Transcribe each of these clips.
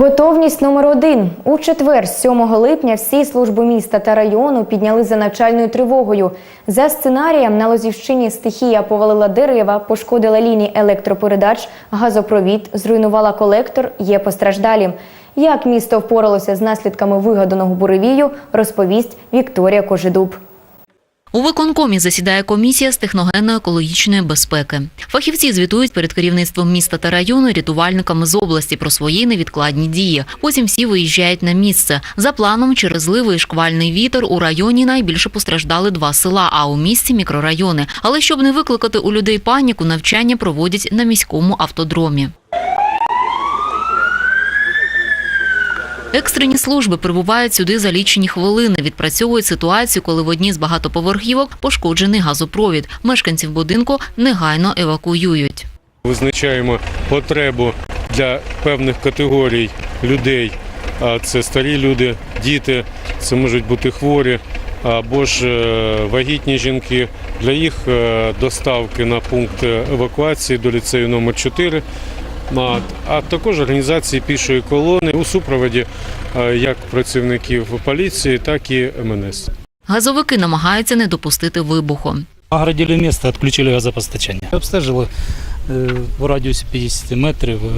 Готовність номер один у четвер, 7 липня, всі служби міста та району підняли за навчальною тривогою. За сценарієм на Лозівщині стихія повалила дерева, пошкодила лінії електропередач, газопровід, зруйнувала колектор. Є постраждалі. Як місто впоралося з наслідками вигаданого буревію, розповість Вікторія Кожедуб. У виконкомі засідає комісія з техногенно-екологічної безпеки. Фахівці звітують перед керівництвом міста та району рятувальниками з області про свої невідкладні дії. Потім всі виїжджають на місце. За планом, через зливи і шквальний вітер у районі найбільше постраждали два села, а у місті мікрорайони. Але щоб не викликати у людей паніку, навчання проводять на міському автодромі. Екстрені служби прибувають сюди за лічені хвилини. Відпрацьовують ситуацію, коли в одній з багатоповерхівок пошкоджений газопровід. Мешканців будинку негайно евакуюють. Визначаємо потребу для певних категорій людей. А Це старі люди, діти, це можуть бути хворі або ж е, вагітні жінки. Для їх е, доставки на пункт евакуації до ліцею номер 4 а а також організації пішої колони у супроводі е, як працівників поліції, так і МНС. Газовики намагаються не допустити вибуху. Огородили место, отключили газопостачання. Обстежили е, в радіусі 50 метрів е,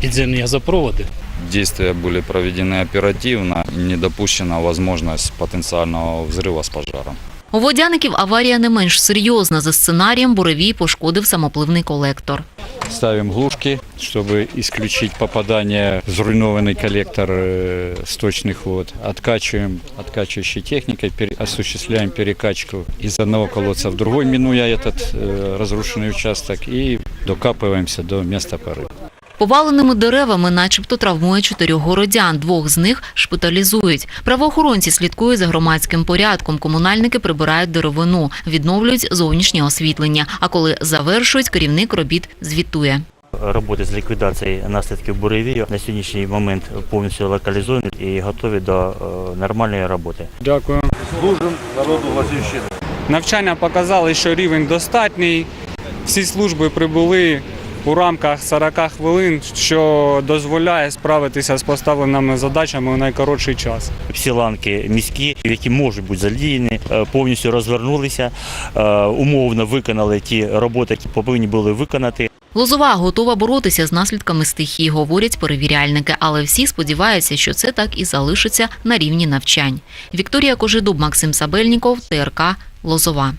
підземні газопроводи. Действия были проведены оперативно, не допущена возможность потенциального взрыва с пожаром. У водяників аварія не менш серйозна. За сценарієм буревій пошкодив самопливний колектор. Ставим глушки, чтобы исключить попадание в зруйнованный коллектор э, сточных вод. Откачиваем откачивающей техникой, пере- осуществляем перекачку из одного колодца в другой, минуя этот э, разрушенный участок, и докапываемся до места порыва. Поваленими деревами начебто травмує чотирьох городян. Двох з них шпиталізують. Правоохоронці слідкують за громадським порядком. Комунальники прибирають деревину, відновлюють зовнішнє освітлення. А коли завершують, керівник робіт звітує. роботи з ліквідації наслідків буревію на сьогоднішній момент повністю локалізовані і готові до е, нормальної роботи. Навчання показали, що рівень достатній. Всі служби прибули у рамках 40 хвилин, що дозволяє справитися з поставленими задачами у найкоротший час. Всі ланки міські, які можуть бути задіяні, е, повністю розвернулися, е, умовно виконали ті роботи, які повинні були виконати. Лозова готова боротися з наслідками стихії, говорять перевіряльники, але всі сподіваються, що це так і залишиться на рівні навчань. Вікторія Кожедуб, Максим Сабельніков, ТРК Лозова.